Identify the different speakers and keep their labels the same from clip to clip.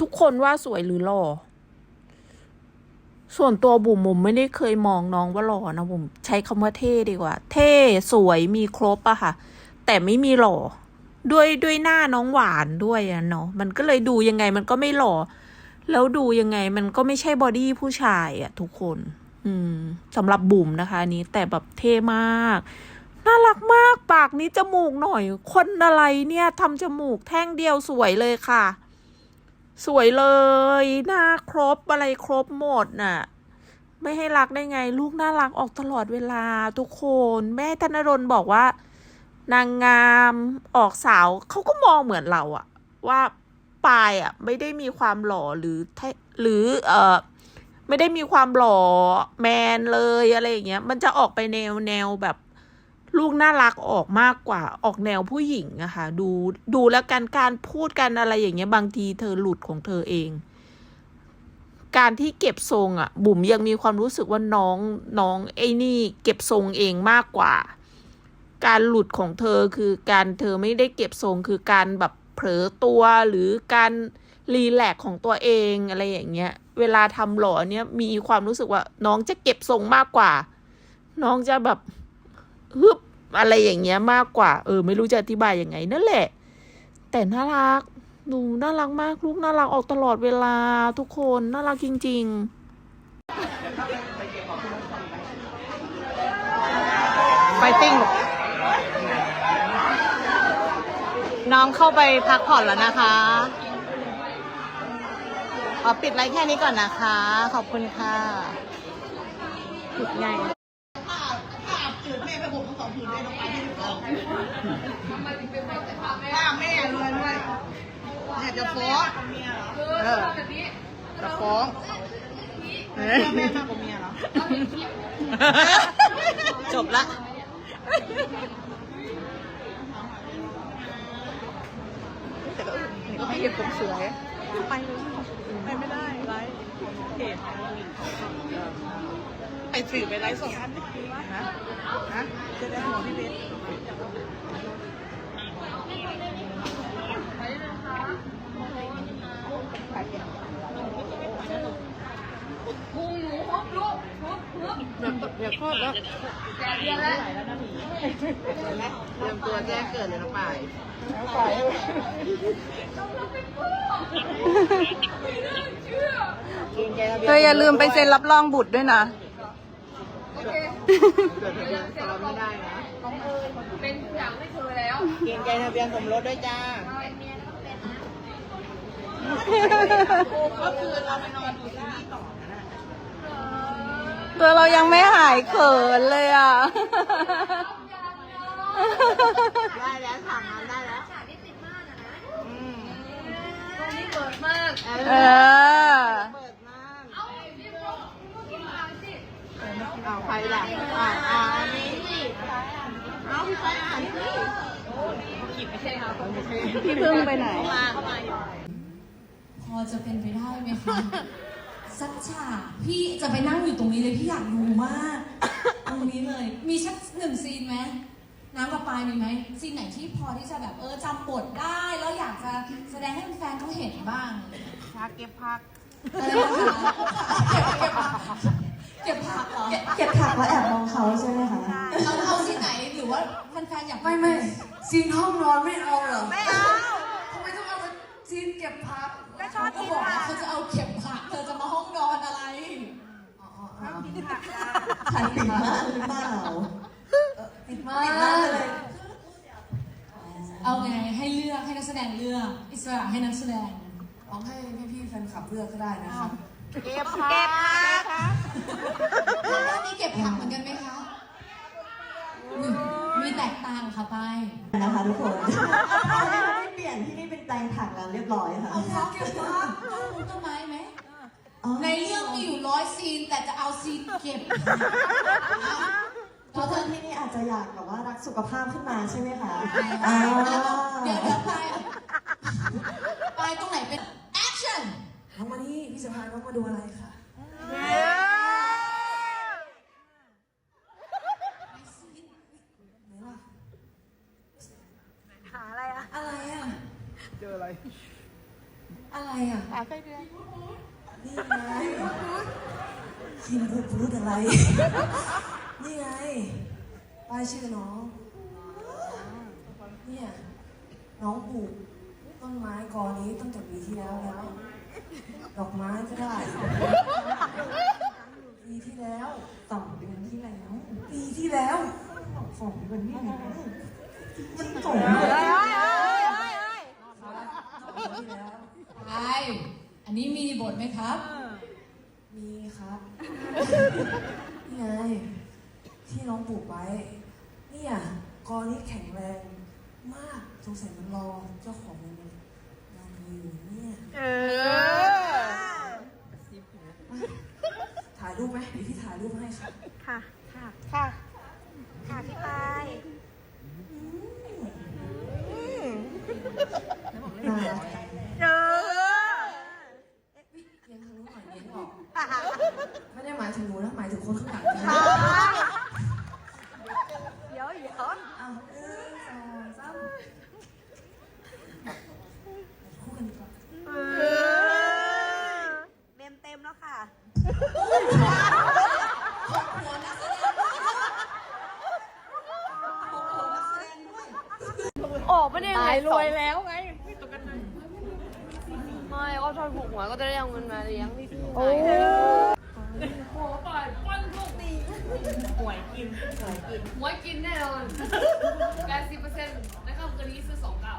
Speaker 1: ทุกคนว่าสวยหรือหล่อ ส่วนตัวบุ๋มบุ๋มไม่ได้เคยมองน้องว่าหล่อนะบุ๋มใช้คำว่าเท่ดีกว่า เท่สวยมีครบอะค่ะ แต่ไม่มีหล่อ ด้วยด้วยหน้าน้องหวานด้วยอะเนาะมันก็เลยดูยังไงมันก็ไม่หล่อ แล้วดูยังไงมันก็ไม่ใช่บอดี้ผู้ชายอะทุกคน อืมสำหรับบุ๋มนะคะอันนี้แต่แบบเท่มากน่ารักมากปากนี้จมูกหน่อย คนอะไรเนี่ยทำจมูกแท่งเดียวสวยเลยค่ะ สวยเลย หน้าครบอะไรครบหมดน่ะ ไม่ให้รักได้ไง ลูกน่ารักออกตลอดเวลาทุกคน แม่ธนรนบอกว่า นางงามออกสาวเขาก็มองเหมือนเราอะว่าปายอะไม่ได้มีความหล่อหรือแท้หรือเออไม่ได้มีความหล่อแมนเลยอะไรอย่างเงี้ย มันจะออกไปแนวแนวแบบ ลูกน่ารักออกมากกว่าออกแนวผู้หญิงอะค่ะดูดูแล้วกันการพูดกันอะไรอย่างเงี้ยบางทีเธอหลุดของเธอเอง การที่เก็บทรงอะบุ๋มยังมีความรู้สึกว่าน้องน้องไอ้นี่ เก็บทรงเองมากกว่า การหลุดของเธอคือการเธอไม่ได้เก็บทรงคือการแบบเผลอตัวหรือการรีแลกของตัวเองอะไรอย่างเงี้ย เวลาทำหล่อเนี้ยมีความรู้สึกว่าน้องจะเก็บทรงมากกว่า น้องจะแบบฮึบ อะไรอย่างเงี้ยมากกว่า เออ ไม่รู้จะอธิบายยังไงนั่นแหละ แต่น่ารักหนูน่ารักมากลูกน่ารักออกตลอดเวลาทุกคนน่ารักจริง ๆ
Speaker 2: ไฟติ้งน้องเข้าไปพักผ่อนแล้วนะคะขอปิดไลฟ์แค่นี้ก่อนนะคะ ขอบคุณค่ะ ปิดไง
Speaker 3: ป้าแม่เลยด้วยเนี่ยจะฟ้องเออจะฟ้องแม่แม่มากกว่าเมียเหรอ
Speaker 2: จบละ
Speaker 3: แต่ก็เห็นก็ไม่เก็บผมสวย ไปเลยไปไม่ได้ไลฟ์เพจไปสื่อไปไลฟ์สดฮะฮะจะได้หัวพี่เบส เดี๋ยวคลอดแล้วเตรียมตัวแจ้งเกิดเลยน้องปายน้องปาย
Speaker 2: เธออย่าลืมไปเซ็นรับรองบุตรด้วยนะ
Speaker 3: เกิดทะเบียนสมรสไม่ได้นะเป็นอย่างไม่เคยแล้วเกณฑ์ใจทะเบียนสมรสด้วยจ้าก็คือเราไปนอนดูซีรีส์ต่อนะ
Speaker 2: ตัวเรายังไม่หายเขินเลยอะ
Speaker 3: ได้แล้วสั่งงานได้แล้วอืม
Speaker 2: เออ
Speaker 3: เปิดม่านเอาใครล่ะอ่านอ่านนี่เอาพี่ไปอ่านนี่
Speaker 2: พี่พึ่งไปไหน เข้า
Speaker 3: มาเข้ามาอยู่
Speaker 4: พอจะเป็นไปได้ไหมคะ สักฉากพี่จะไปนั่งอยู่ตรงนี้เลยพี่อยากดูมากตรงนี้เลย มีสักหนึ่งซีนไหมน้ำกับปลายมีไหมซีนไหนที่พอที่จะแบบเออจำบทได้แล้วอยากจะแสดงให้แฟนๆเขาเห็นบ้าง
Speaker 3: พักเก็บพัก
Speaker 4: อะไรนะคะเก็บผักเหรอ
Speaker 5: เก็บผักแล้วแอบมองเขาใช่ไหมคะ
Speaker 4: เราเอาซีนไหนหรือว่าแฟนๆอยาก
Speaker 5: ไม่ไม่ซีนห้องนอนไม่เอาเหรอ
Speaker 3: ไม่เอา
Speaker 5: ทำไม ต้องเอาแต่ซีนเก็บผัก
Speaker 3: ก็ชอบ
Speaker 4: เขา
Speaker 3: กิน
Speaker 4: บอก
Speaker 3: ผั
Speaker 4: ว่ากเขาจะเอาเก็บผัก เธอจะมาห้องนอนอะไร
Speaker 3: ชอบกินผักจ้า
Speaker 5: ถ่ายติดมากหรือเปล่า
Speaker 4: ติดมา
Speaker 5: ติดมาก
Speaker 4: ก
Speaker 5: เลย
Speaker 4: เอาไงให้เลือกให้นักแสดงเลือกอิสระให้นักแสดง
Speaker 5: ลองให้พี่ๆแฟนคลับเลือกก็ได้นะคะ
Speaker 3: เก็บผักเก็บผัก
Speaker 4: แล้วนี่เก็บผักเหมือนกันไหมคะมีแตกต่างค่ะไป
Speaker 5: นะคะทุกคนไม่เปลี่ยนที่นี่เป็น แปลงผักแล้วเรียบร้อยค่ะ
Speaker 4: เอาผักเก็บผักต้องปลูกต้นไม้ไหม
Speaker 5: อ๋อ
Speaker 4: ในเรื่องมีอยู่ร้อยซีนแต่จะเอาซีนเก็บเพ
Speaker 5: ทุก
Speaker 4: ราะ
Speaker 5: ค
Speaker 4: เธอน
Speaker 5: ที่นี่อาจจะอยากแบบว่ารักสุขภาพขึ้นมาใช่ไหมคะ
Speaker 4: เอ่าดี๋ยวเดี๋ยวไปไปตรงไหนเป็น action
Speaker 5: น้องมานี่พี่จะพาน้องมาดูอะไรคะไหนล่ะ
Speaker 3: หา อะไรอะ
Speaker 4: อะไรอะ
Speaker 3: เจออะไร
Speaker 4: อะไรอะ
Speaker 2: ปลาไส้เดือน
Speaker 5: นี่ไงคิมพูดพูดอะไร นี่ไงป้ายชื่อน้อง เนี่ยน้องปลูกต้นไม้กอนี้ตั้งแต่ปีที่แล้วแล้ว ดอกไม้ก็ได้ปีที่แล้วสองเดือนที่แล้ว ปีที่แล้วสองเดือนที่แล้วมันสองเดือนที่แล้ว
Speaker 4: ใช่ อันนี้มีบทไหมครับ
Speaker 5: มีครับ นี่ไงที่น้องปลูกไว้ เนี่ยกอนี้แข็งแรงมากสงสัยมันรอเจ้าของมันมันอยู่เนี่ย
Speaker 2: เออ
Speaker 5: ถ่ายรูปไหมเดี๋ยวพี่ถ่ายรูปให้ค่ะ
Speaker 2: ค่ะ ค่ะค่ะค่ะพี่ปาย
Speaker 5: น่ารัก
Speaker 2: เออ
Speaker 5: เลี้ยงทางนู้นหน่อยเลี้ยงออก ไม่ได้หมายถึงหนูนะหมายถึงคนข้างหลังนะ
Speaker 2: เดี๋ยวเดี๋ยว
Speaker 5: อ้าวหนึ่งสองสามคู่กันดีกว่า
Speaker 2: เออเต็มเต็มแล้วค่ะ
Speaker 6: ออกไม่ได้ยังไง
Speaker 2: รวยแล้วไง
Speaker 6: ไม่ก็ชอบถูกหวยก็จะได้เอาเงินมาเลี้ยงพี่โอ้
Speaker 3: หวยกิน
Speaker 6: หวยกินแน่นอนแปดสิบเปอร์เซ็นต์นะครับคืนนี้ซื้อสองเก้า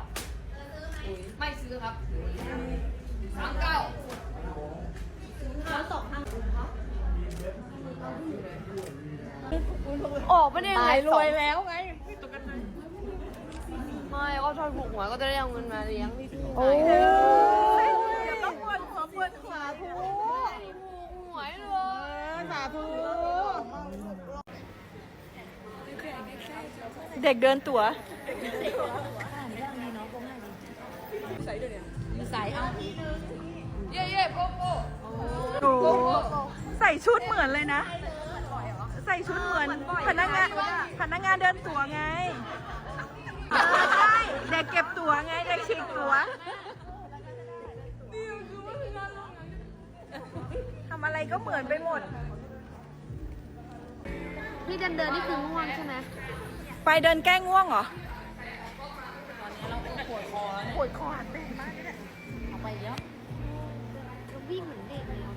Speaker 6: ไม่ซื้อครับสามเก้าออกไม่ได้ยังไง
Speaker 2: รวยแล้วไง
Speaker 6: ไม่ก็ชอบถูกหวยก็จะได้เอาเงินมาเลี้ยงพี่โอ้
Speaker 2: เดี๋ยวต้องปวดหัวปวดขาทู
Speaker 6: หวยเลย
Speaker 2: สาธุเด็กเดินตั๋ว
Speaker 6: เย่เย่โปโป
Speaker 2: โอ้ใส่ชุดเหมือนเลยนะ ใส่ชุดเหมือนพนักงานพนักงานเดินตั๋วไงเออ ใช่เด็กเก็บตั๋วไงเด็กฉีกตั๋วทำอะไรก็เหมือนไปหมด
Speaker 6: พี่เดินเดินนี่คือง่วงใช่ไหม
Speaker 2: ไปเดินแก้ง่วงเหรอ
Speaker 6: วิ่งเหมือนเด็กเลย